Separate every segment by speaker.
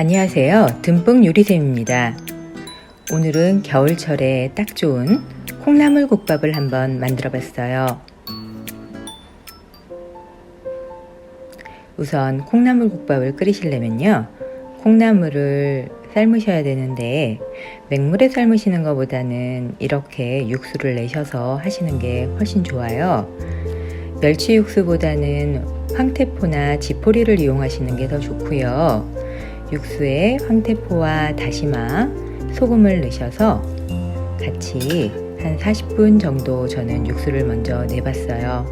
Speaker 1: 안녕하세요. 듬뿍 요리쌤입니다. 오늘은 겨울철에 딱 좋은 콩나물 국밥을 한번 만들어 봤어요. 우선 콩나물 국밥을 끓이시려면요. 콩나물을 삶으셔야 되는데 맹물에 삶으시는 것보다는 이렇게 육수를 내셔서 하시는 게 훨씬 좋아요. 멸치 육수보다는 황태포나 지포리를 이용하시는 게 더 좋고요. 육수에 황태포와 다시마, 소금을 넣으셔서 같이 한 40분 정도 저는 육수를 먼저 내봤어요.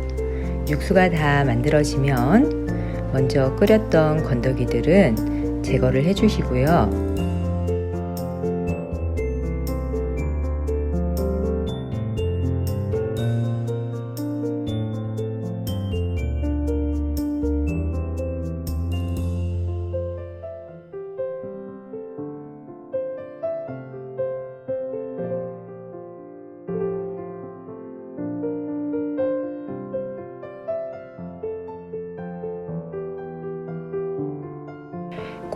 Speaker 1: 육수가 다 만들어지면 먼저 끓였던 건더기들은 제거를 해주시고요.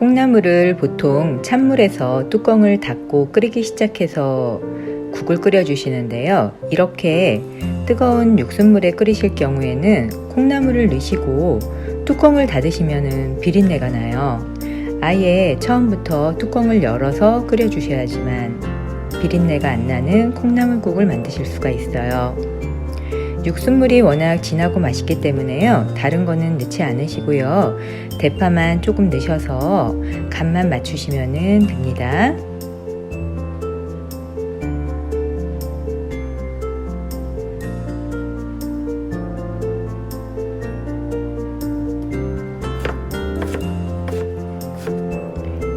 Speaker 1: 콩나물을 보통 찬물에서 뚜껑을 닫고 끓이기 시작해서 국을 끓여주시는데요. 이렇게 뜨거운 육수물에 끓이실 경우에는 콩나물을 넣으시고 뚜껑을 닫으시면 비린내가 나요. 아예 처음부터 뚜껑을 열어서 끓여주셔야지만 비린내가 안 나는 콩나물국을 만드실 수가 있어요. 육수물이 워낙 진하고 맛있기 때문에요. 다른 거는 넣지 않으시고요. 대파만 조금 넣으셔서 간만 맞추시면 됩니다.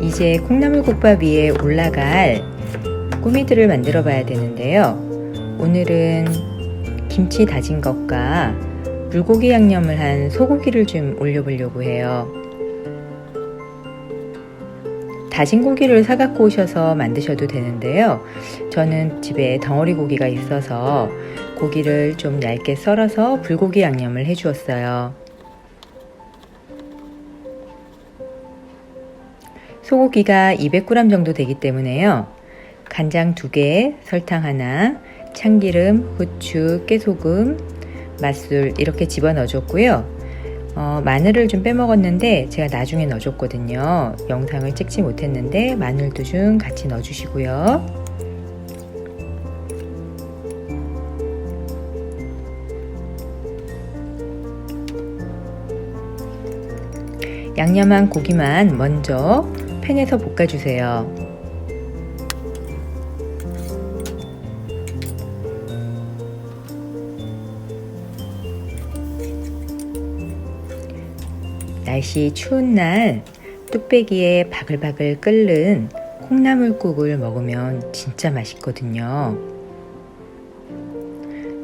Speaker 1: 이제 콩나물국밥 위에 올라갈 꾸미들을 만들어 봐야 되는데요. 오늘은 김치 다진 것과 불고기 양념을 한 소고기를 좀 올려보려고 해요. 다진 고기를 사갖고 오셔서 만드셔도 되는데요. 저는 집에 덩어리 고기가 있어서 고기를 좀 얇게 썰어서 불고기 양념을 해주었어요. 소고기가 200g 정도 되기 때문에요. 간장 2개, 설탕 하나, 참기름, 후추, 깨소금, 맛술 이렇게 집어 넣어줬고요. 어, 마늘을 좀 빼먹었는데 제가 나중에 넣어줬거든요. 영상을 찍지 못했는데 마늘도 좀 같이 넣어주시고요. 양념한 고기만 먼저 팬에서 볶아주세요. 날씨 추운 날 뚝배기에 바글바글 끓는 콩나물국을 먹으면 진짜 맛있거든요.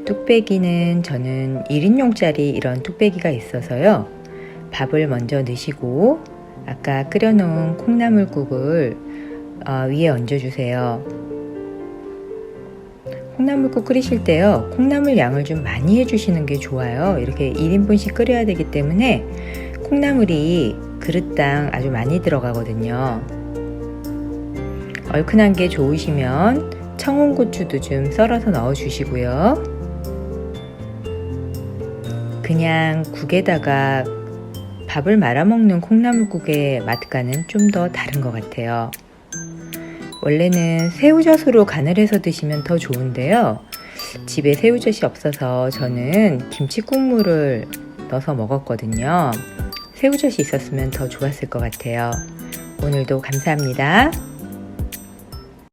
Speaker 1: 뚝배기는 저는 1인용짜리 이런 뚝배기가 있어서요. 밥을 먼저 넣으시고 아까 끓여놓은 콩나물국을 어, 위에 얹어주세요. 콩나물국 끓이실 때요. 콩나물 양을 좀 많이 해주시는 게 좋아요. 이렇게 1인분씩 끓여야 되기 때문에 콩나물이 그릇당 아주 많이 들어가거든요. 얼큰한 게 좋으시면 청운고추도 좀 썰어서 넣어 주시고요. 그냥 국에다가 밥을 말아먹는 콩나물국의 맛과는 좀 더 다른 것 같아요. 원래는 새우젓으로 간을 해서 드시면 더 좋은데요. 집에 새우젓이 없어서 저는 김치 국물을 넣어서 먹었거든요. 새우젓이 있었으면 더 좋았을 것 같아요. 오늘도 감사합니다.